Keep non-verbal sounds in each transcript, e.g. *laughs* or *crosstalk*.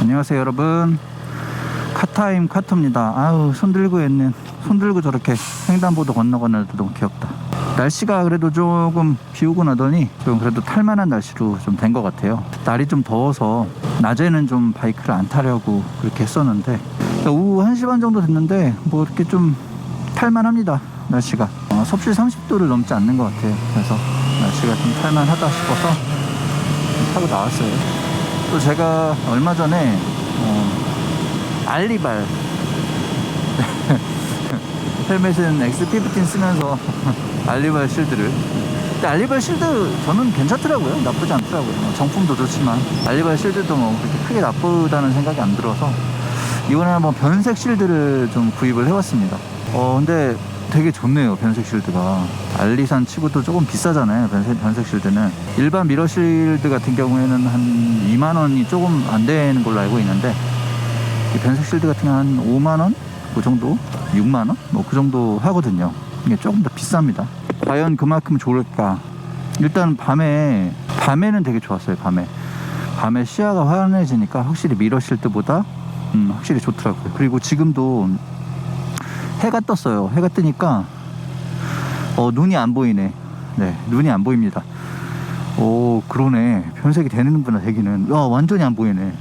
안녕하세요 여러분. 카타임 카토입니다. 아우 손 들고 있는 손 들고 저렇게 횡단보도 건너가는 애도 너무 귀엽다. 날씨가 그래도 조금 비오고 나더니 좀 그래도 탈만한 날씨로 좀 된 것 같아요. 날이 좀 더워서 낮에는 좀 바이크를 안 타려고 그렇게 했었는데 오후 1시 반 정도 됐는데 뭐 이렇게 좀 탈만합니다 날씨가. 어, 섭씨 30도를 넘지 않는 것 같아요. 그래서 날씨가 좀 탈만하다 싶어서 타고 나왔어요 또 제가 얼마 전에 어, 알리발. *laughs* 헬멧은 X15 쓰면서 *laughs* 알리발 실드를. 근데 알리발 실드 저는 괜찮더라고요. 나쁘지 않더라고요. 뭐 정품도 좋지만. 알리발 실드도 뭐 그렇게 크게 나쁘다는 생각이 안 들어서 이번에 한번 변색 실드를 좀 구입을 해왔습니다. 어 근데 되게 좋네요 변색 실드가. 알리산 치고도 조금 비싸잖아요 변색, 변색 실드는. 일반 미러 실드 같은 경우에는 한 2만원이 조금 안 되는 걸로 알고 있는데 이 변색 실드 같은 경우는 한 5만원? 그 정도? 6만원? 뭐 그 정도 하거든요. 이게 조금 더 비쌉니다. 과연 그만큼 좋을까? 일단 밤에 밤에는 되게 좋았어요 밤에. 밤에 시야가 환해지니까 확실히 미러 실드보다 음, 확실히 좋더라고요. 그리고 지금도 해가 떴어요. 해가 뜨니까 어, 눈이 안 보이네. 네, 눈이 안 보입니다. 오, 그러네. 변색이 되는구나, 되기는. 와, 완전히 안 보이네.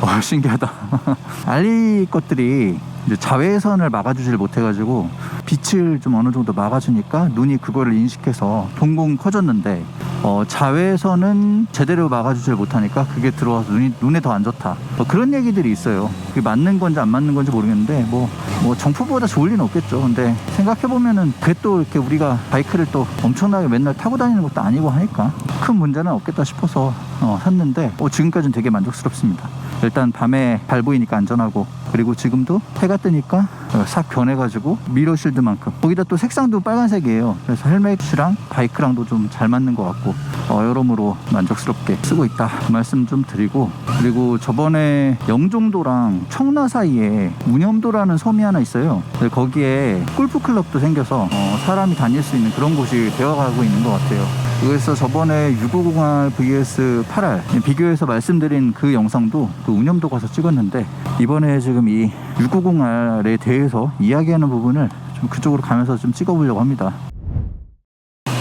와, *laughs* 신기하다. *laughs* 알리 것들이 이제 자외선을 막아주질 못해가지고 빛을 좀 어느 정도 막아주니까 눈이 그거를 인식해서 동공 커졌는데 어, 자외선은 제대로 막아주질 못하니까 그게 들어와서 눈이, 눈에 더 안 좋다. 뭐 그런 얘기들이 있어요. 그게 맞는 건지 안 맞는 건지 모르겠는데 뭐, 뭐 정품보다 좋을 리는 없겠죠. 근데 생각해보면은 그게 또 이렇게 우리가 바이크를 또 엄청나게 맨날 타고 다니는 것도 아니고 하니까 큰 문제는 없겠다 싶어서 어, 샀는데 어, 지금까지는 되게 만족스럽습니다. 일단 밤에 잘 보이니까 안전하고 그리고 지금도 해가 뜨니까 어, 싹 변해가지고 미러 실드만큼. 거기다 또 색상도 빨간색이에요. 그래서 헬멧이랑 바이크랑도 좀 잘 맞는 것 같고 어, 여러모로 만족스럽게 쓰고 있다. 그 말씀 좀 드리고 그리고 저번에 영종도랑 청라 사이에 운염도라는 섬이 하나 있어요. 거기에 골프클럽도 생겨서 어, 사람이 다닐 수 있는 그런 곳이 되어가고 있는 것 같아요 그래서 저번에 650R vs 8R 비교해서 말씀드린 그 영상도 그 운염도 가서 찍었는데 이번에 지금 이 650R에 대해서 이야기하는 부분을 좀 그쪽으로 가면서 좀 찍어보려고 합니다.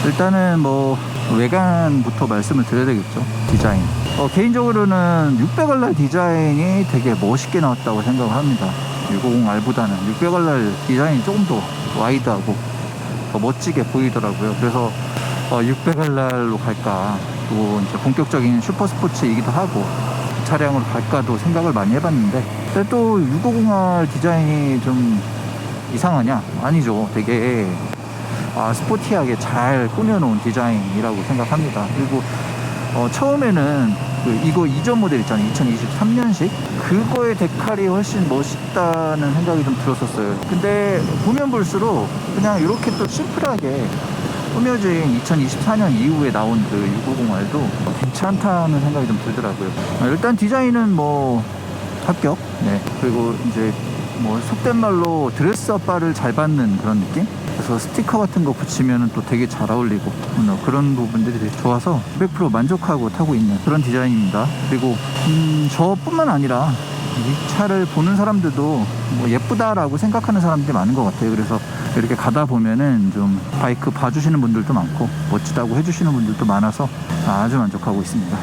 일단은 뭐 외관부터 말씀을 드려야 되겠죠. 디자인. 어, 개인적으로는 600R 디자인이 되게 멋있게 나왔다고 생각을 합니다. 650R보다는 600R 디자인이 조금 더 와이드하고 더 멋지게 보이더라고요. 그래서 어, 600R로 갈까 또 이제 본격적인 슈퍼 스포츠이기도 하고 그 차량으로 갈까도 생각을 많이 해봤는데 근데 또 650R 디자인이 좀 이상하냐? 아니죠. 되게 아, 스포티하게 잘 꾸며놓은 디자인이라고 생각합니다. 그리고 어, 처음에는 그 이거 이전 모델 있잖아요. 2023년식 그거의 데칼이 훨씬 멋있다는 생각이 좀 들었었어요. 근데 보면 볼수록 그냥 이렇게 또 심플하게 꾸며진 2024년 이후에 나온 그 650R도 괜찮다는 생각이 좀 들더라고요. 아, 일단 디자인은 뭐 합격. 네. 그리고 이제 뭐 속된 말로 드레스업 바를 잘 받는 그런 느낌? 그래서 스티커 같은 거 붙이면 또 되게 잘 어울리고 뭐 그런 부분들이 되게 좋아서 100% 만족하고 타고 있는 그런 디자인입니다. 그리고 음, 저뿐만 아니라 이 차를 보는 사람들도 뭐 예쁘다라고 생각하는 사람들이 많은 것 같아요. 그래서 이렇게 가다 보면은 좀 바이크 봐주시는 분들도 많고 멋지다고 해주시는 분들도 많아서 아주 만족하고 있습니다.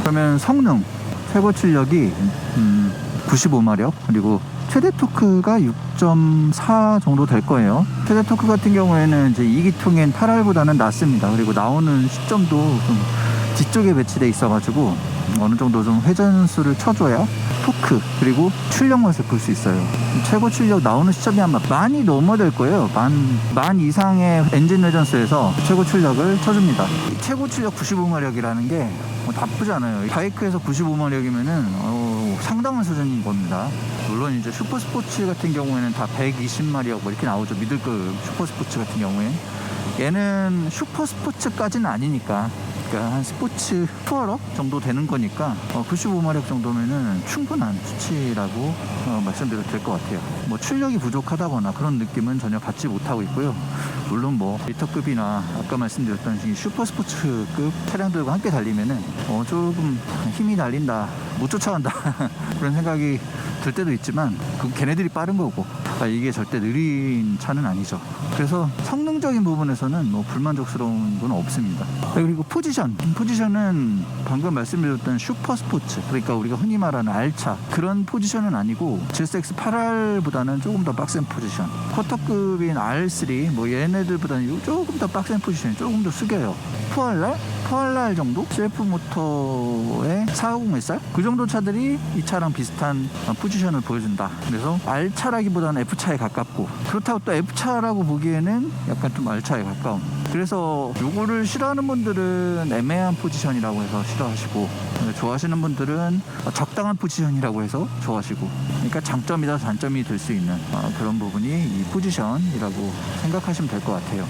그러면 성능 최고 출력이 음, 95마력 그리고 최대 토크가 6.4 정도 될 거예요. 최대 토크 같은 경우에는 이제 2기통인 8R보다는 낮습니다. 그리고 나오는 시점도 좀 뒤쪽에 배치돼 있어가지고 어느 정도 좀 회전수를 쳐줘야 토크 그리고 출력 맛을 볼 수 있어요. 최고 출력 나오는 시점이 아마 많이 넘어야 될 거예요. 만, 만 이상의 엔진 회전수에서 최고 출력을 쳐줍니다. 이 최고 출력 95마력이라는 게 뭐 나쁘지 않아요. 바이크에서 95마력이면은 어, 상당한 수준인 겁니다. 물론 이제 슈퍼 스포츠 같은 경우에는 다 120마력 뭐 이렇게 나오죠. 미들급 슈퍼 스포츠 같은 경우에 얘는 슈퍼 스포츠까지는 아니니까 그러니까 한 스포츠 투어러 정도 되는 거니까 어, 95마력 정도면은 충분한 수치라고 어, 말씀드려도 될 것 같아요. 뭐 출력이 부족하다거나 그런 느낌은 전혀 받지 못하고 있고요. 물론 뭐 리터급이나 아까 말씀드렸던 이 슈퍼 스포츠급 차량들과 함께 달리면은 어, 조금 힘이 날린다 못 쫓아간다 *laughs* 그런 생각이 들 때도 있지만 그 걔네들이 빠른 거고 아, 이게 절대 느린 차는 아니죠. 그래서 성능적인 부분에서는 뭐 불만족스러운 건 없습니다. 그리고 포지션, 포지션은 방금 말씀드렸던 슈퍼 스포츠, 그러니까 우리가 흔히 말하는 R차 그런 포지션은 아니고 GSX 8R보다는 조금 더 빡센 포지션. 쿼터급인 R3, 뭐 얘네들보다는 조금 더 빡센 포지션이 조금 더 숙여요. 4R, 4R 정도? 셀프 모터의 450SR? 그 정도 차들이 이 차랑 비슷한 어, 포지션을 보여준다. 그래서 R차라기보다는 F차에 가깝고 그렇다고 또 F차라고 보기에는 약간 좀 R차에 가까운 그래서 요거를 싫어하는 분들은 애매한 포지션이라고 해서 싫어하시고 좋아하시는 분들은 적당한 포지션이라고 해서 좋아하시고 그러니까 장점이다 단점이 될 수 있는 어, 그런 부분이 이 포지션이라고 생각하시면 될 것 같아요.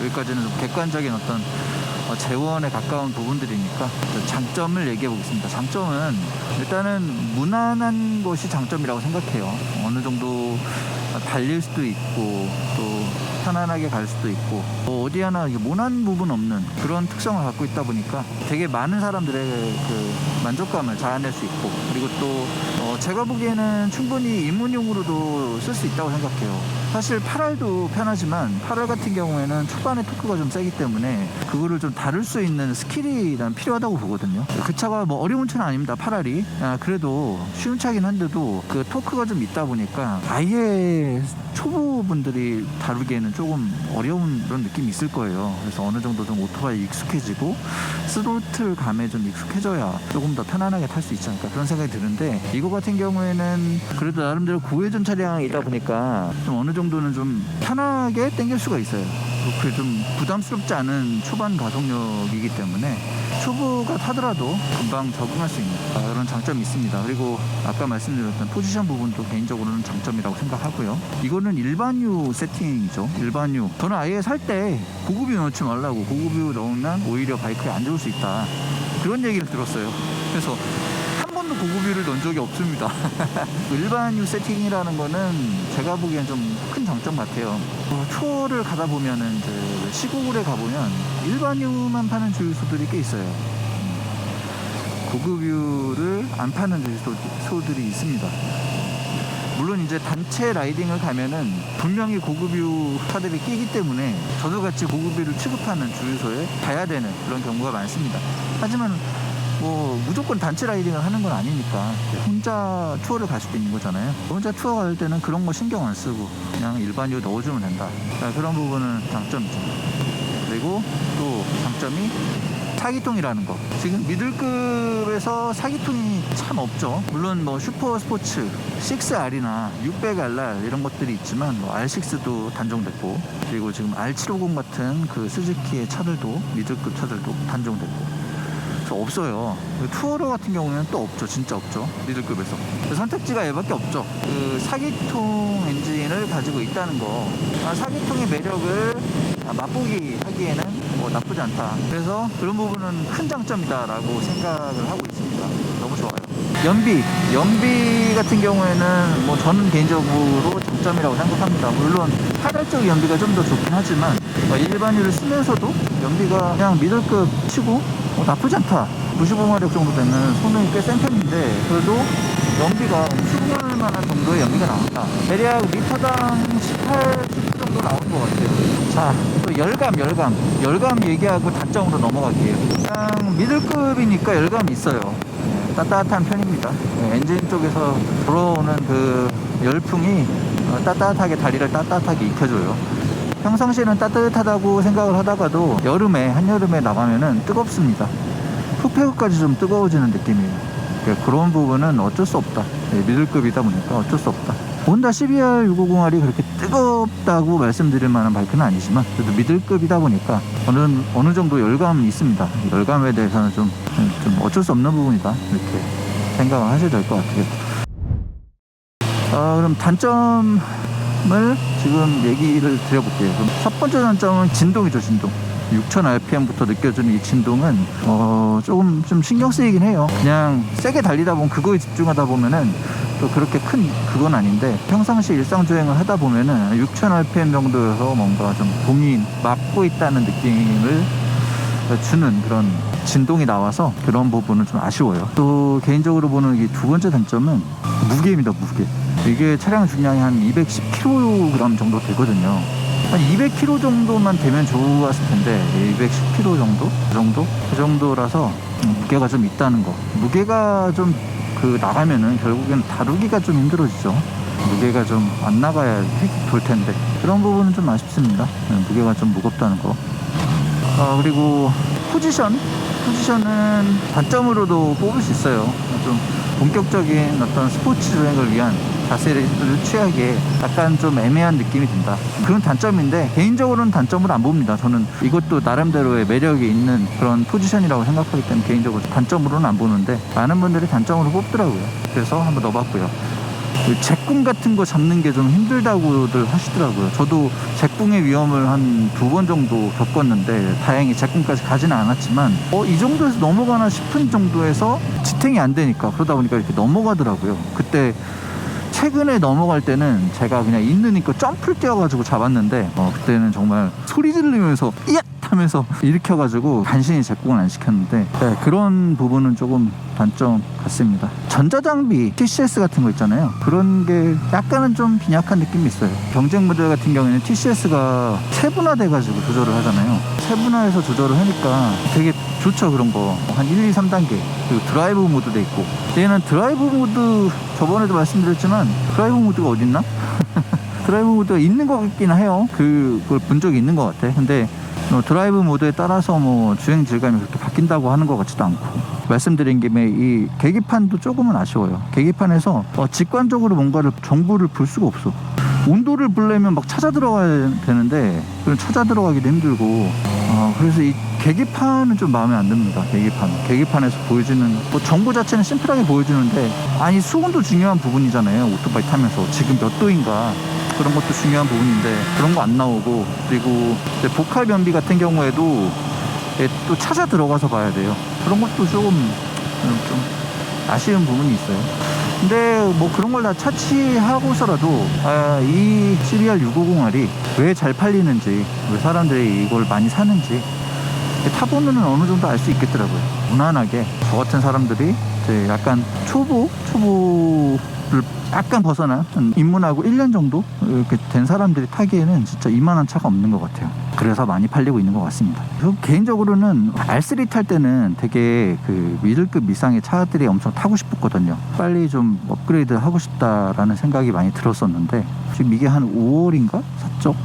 여기까지는 좀 객관적인 어떤 어, 재원에 가까운 부분들이니까 장점을 얘기해 보겠습니다. 장점은 일단은 무난한 것이 장점이라고 생각해요. 어느 정도 달릴 수도 있고 또 편안하게 갈 수도 있고 뭐 어디 하나 모난 부분 없는 그런 특성을 갖고 있다 보니까 되게 많은 사람들의 그 만족감을 자아낼 수 있고 그리고 또 어, 제가 보기에는 충분히 입문용으로도 쓸 수 있다고 생각해요. 사실 8알도 편하지만 8알 같은 경우에는 초반에 토크가 좀 세기 때문에 그거를 좀 다룰 수 있는 스킬이 난 필요하다고 보거든요. 그 차가 뭐 어려운 차는 아닙니다. 8알이. 아, 그래도 쉬운 차긴 한데도 그 토크가 좀 있다 보니까 아예 초보분들이 다루기에는 조금 어려운 그런 느낌이 있을 거예요. 그래서 어느 정도 좀 오토바이 익숙해지고 스로틀 감에 좀 익숙해져야 조금 더 편안하게 탈 수 있지 않을까 그런 생각이 드는데 이거 같은 경우에는 그래도 나름대로 고회전 차량이다 보니까 좀 어느 정도는 좀 편하게 당길 수가 있어요. 그 좀 부담스럽지 않은 초반 가속력이기 때문에 초보가 타더라도 금방 적응할 수 있는 아, 그런 장점이 있습니다. 그리고 아까 말씀드렸던 포지션 부분도 개인적으로는 장점이라고 생각하고요. 이거는 일반유 세팅이죠. 일반유. 저는 아예 살 때 고급유 넣지 말라고 고급유 넣으면 오히려 바이크에 안 좋을 수 있다. 그런 얘기를 들었어요. 그래서 한 번도 고급유를 넣은 적이 없습니다. *laughs* 일반 유 세팅이라는 거는 제가 보기엔 좀 큰 장점 같아요. 어, 초를 가다 보면은 이제 시골에 가보면 일반 유만 파는 주유소들이 꽤 있어요. 음, 고급유를 안 파는 주유소들이 있습니다. 물론 이제 단체 라이딩을 가면은 분명히 고급유 차들이 끼기 때문에 저도 같이 고급유를 취급하는 주유소에 가야 되는 그런 경우가 많습니다. 하지만 뭐 무조건 단체 라이딩을 하는 건 아니니까 혼자 투어를 갈 수도 있는 거잖아요. 혼자 투어 갈 때는 그런 거 신경 안 쓰고 그냥 일반유 넣어주면 된다. 자, 그런 부분은 장점이죠. 그리고 또 장점이 사기통이라는 거. 지금 미들급에서 사기통이 참 없죠. 물론 뭐 슈퍼 스포츠 6R이나 600RR 이런 것들이 있지만 뭐 R6도 단종됐고 그리고 지금 R750 같은 그 스즈키의 차들도 미들급 차들도 단종됐고 저 없어요. 그 투어러 같은 경우는 또 없죠. 진짜 없죠. 미들급에서. 그 선택지가 얘밖에 없죠. 그 사기통 엔진을 가지고 있다는 거. 아, 사기통의 매력을 아, 맛보기 하기에는 뭐 나쁘지 않다. 그래서 그런 부분은 큰 장점이다라고 생각을 하고 있습니다. 너무 좋아요. 연비, 연비 같은 경우에는 뭐 저는 개인적으로 장점이라고 생각합니다. 물론 8할 쪽 연비가 좀 더 좋긴 하지만 어, 일반유를 쓰면서도 연비가 그냥 미들급 치고 어, 나쁘지 않다. 95마력 정도 되면 소음이 꽤 센 편인데 그래도 연비가 수긍할 만한 정도의 연비가 나온다. 대략 리터당 18, 19 정도 나오는 것 같아요. 자, 또 열감, 열감. 열감 얘기하고 단점으로 넘어갈게요. 그냥 미들급이니까 열감이 있어요. 네, 따뜻한 편입니다. 네, 엔진 쪽에서 들어오는 그 열풍이 어, 따뜻하게 다리를 따뜻하게 익혀줘요. 평상시에는 따뜻하다고 생각을 하다가도 여름에 한여름에 나가면은 뜨겁습니다. 흡폐구까지 좀 뜨거워지는 느낌이에요. 그러니까 그런 부분은 어쩔 수 없다. 네, 미들급이다 보니까 어쩔 수 없다. 혼다 CBR 650R이 그렇게 뜨겁다고 말씀드릴 만한 바이크는 아니지만 그래도 미들급이다 보니까 어느 어느 정도 열감이 있습니다. 열감에 대해서는 좀, 좀 어쩔 수 없는 부분이다 이렇게 생각을 하셔야 될 것 같아요. 아, 그럼 단점을 지금 얘기를 드려볼게요. 첫 번째 단점은 진동이죠, 진동. 6000rpm부터 느껴지는 이 진동은 어 조금 좀 신경 쓰이긴 해요. 그냥 세게 달리다 보면 그거에 집중하다 보면은 또 그렇게 큰 그건 아닌데 평상시 일상 주행을 하다 보면은 6000rpm 정도여서 뭔가 좀 공이 맞고 있다는 느낌을 주는 그런 진동이 나와서 그런 부분은 좀 아쉬워요. 또 개인적으로 보는 이 두 번째 단점은 무게입니다, 무게. 이게 차량 중량이 한 210kg 정도 되거든요. 한 200kg 정도만 되면 좋았을 텐데 210kg 정도? 그 정도? 그 정도라서 무게가 좀 있다는 거. 무게가 좀 그 나가면은 결국엔 다루기가 좀 힘들어지죠. 무게가 좀 안 나가야 휙돌 텐데 그런 부분은 좀 아쉽습니다. 네, 무게가 좀 무겁다는 거. 아 그리고 포지션 포지션은 단점으로도 뽑을 수 있어요. 좀 본격적인 어떤 스포츠 주행을 위한 자세를 취하기에 약간 좀 애매한 느낌이 든다. 그런 단점인데 개인적으로는 단점을 안 봅니다. 저는 이것도 나름대로의 매력이 있는 그런 포지션이라고 생각하기 때문에 개인적으로 단점으로는 안 보는데 많은 분들이 단점으로 뽑더라고요. 그래서 한번 넣어봤고요. 그 제꿈 같은 거 잡는 게 좀 힘들다고들 하시더라고요. 저도 제꿈의 위험을 한 두 번 정도 겪었는데 다행히 제꿈까지 가지는 않았지만 어, 이 정도에서 넘어가나 싶은 정도에서 지탱이 안 되니까 그러다 보니까 이렇게 넘어가더라고요. 그때 최근에 넘어갈 때는 제가 그냥 있는 힘껏 점프를 뛰어가지고 잡았는데 어, 그때는 정말 소리 지르면서 이앗 하면서 일으켜가지고 간신히 제공을 안 시켰는데 네, 그런 부분은 조금 단점 같습니다. 전자장비 TCS 같은 거 있잖아요. 그런 게 약간은 좀 빈약한 느낌이 있어요. 경쟁 모델 같은 경우에는 TCS가 세분화돼가지고 조절을 하잖아요. 세분화해서 조절을 하니까 되게 좋죠 그런 거. 한 1, 2, 3단계 그리고 드라이브 모드도 있고 얘는 드라이브 모드 저번에도 말씀드렸지만 드라이브 모드가 어딨나? *laughs* 드라이브 모드가 있는 것 같긴 해요. 그, 그걸 본 적이 있는 것 같아. 근데 어, 드라이브 모드에 따라서 뭐 주행 질감이 그렇게 바뀐다고 하는 것 같지도 않고 말씀드린 김에 이 계기판도 조금은 아쉬워요. 계기판에서 어, 직관적으로 뭔가를 정보를 볼 수가 없어. 온도를 보려면 막 찾아 들어가야 되는데 그런 찾아 들어가기도 힘들고 어, 그래서 이 계기판은 좀 마음에 안 듭니다. 계기판 계기판에서 보여주는 뭐 정보 자체는 심플하게 보여주는데 아니 수온도 중요한 부분이잖아요. 오토바이 타면서 지금 몇 도인가 그런 것도 중요한 부분인데 그런 거 안 나오고 그리고 보칼 변비 같은 경우에도 예, 또 찾아 들어가서 봐야 돼요. 그런 것도 조금 음, 좀 아쉬운 부분이 있어요. 근데 뭐 그런 걸 다 차치하고서라도 아, 이 CBR 650R이 왜 잘 팔리는지 왜 사람들이 이걸 많이 사는지 타보면은 어느 정도 알 수 있겠더라고요. 무난하게 저 같은 사람들이 이제 약간 초보 초보를 약간 벗어난 한 입문하고 1년 정도 이렇게 된 사람들이 타기에는 진짜 이만한 차가 없는 것 같아요. 그래서 많이 팔리고 있는 것 같습니다. 저 개인적으로는 R3 탈 때는 되게 그 미들급 이상의 차들이 엄청 타고 싶었거든요. 빨리 좀 업그레이드 하고 싶다라는 생각이 많이 들었었는데 지금 이게 한 5월인가 샀죠?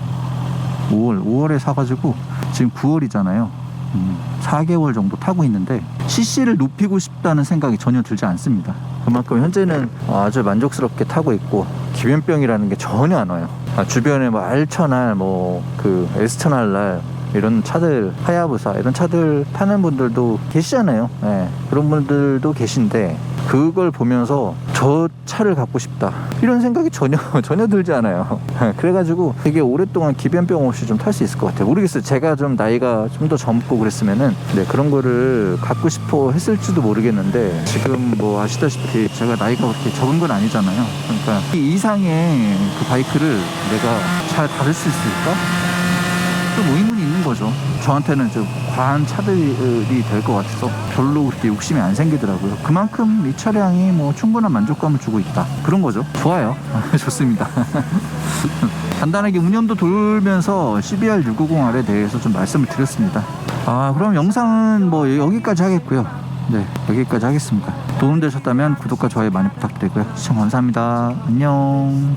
5월 5월에 사가지고 지금 9월이잖아요. 음, 4개월 정도 타고 있는데 CC를 높이고 싶다는 생각이 전혀 들지 않습니다. 그만큼 현재는 아주 만족스럽게 타고 있고 기변병이라는 게 전혀 안 와요. 아, 주변에 뭐 알천알, 뭐그 에스천알날 이런 차들 하야부사 이런 차들 타는 분들도 계시잖아요. 예, 그런 분들도 계신데 그걸 보면서 저 차를 갖고 싶다 이런 생각이 전혀 *laughs* 전혀 들지 않아요. *laughs* 그래가지고 되게 오랫동안 기변병 없이 좀 탈 수 있을 것 같아요. 모르겠어요. 제가 좀 나이가 좀 더 젊고 그랬으면은 네, 그런 거를 갖고 싶어 했을지도 모르겠는데 지금 뭐 아시다시피 제가 나이가 그렇게 적은 건 아니잖아요. 그러니까 이 이상의 그 바이크를 내가 잘 다룰 수 있을까? 좀 의문이 있는 거죠. 저한테는 좀 과한 차들이 될 것 같아서 별로 그렇게 욕심이 안 생기더라고요. 그만큼 이 차량이 뭐 충분한 만족감을 주고 있다. 그런 거죠. 좋아요. *laughs* 좋습니다. *laughs* 간단하게 운영도 돌면서 CBR 650R에 대해서 좀 말씀을 드렸습니다. 아, 그럼 영상은 뭐 여기까지 하겠고요. 네, 여기까지 하겠습니다. 도움되셨다면 구독과 좋아요 많이 부탁드리고요. 시청 감사합니다. 안녕.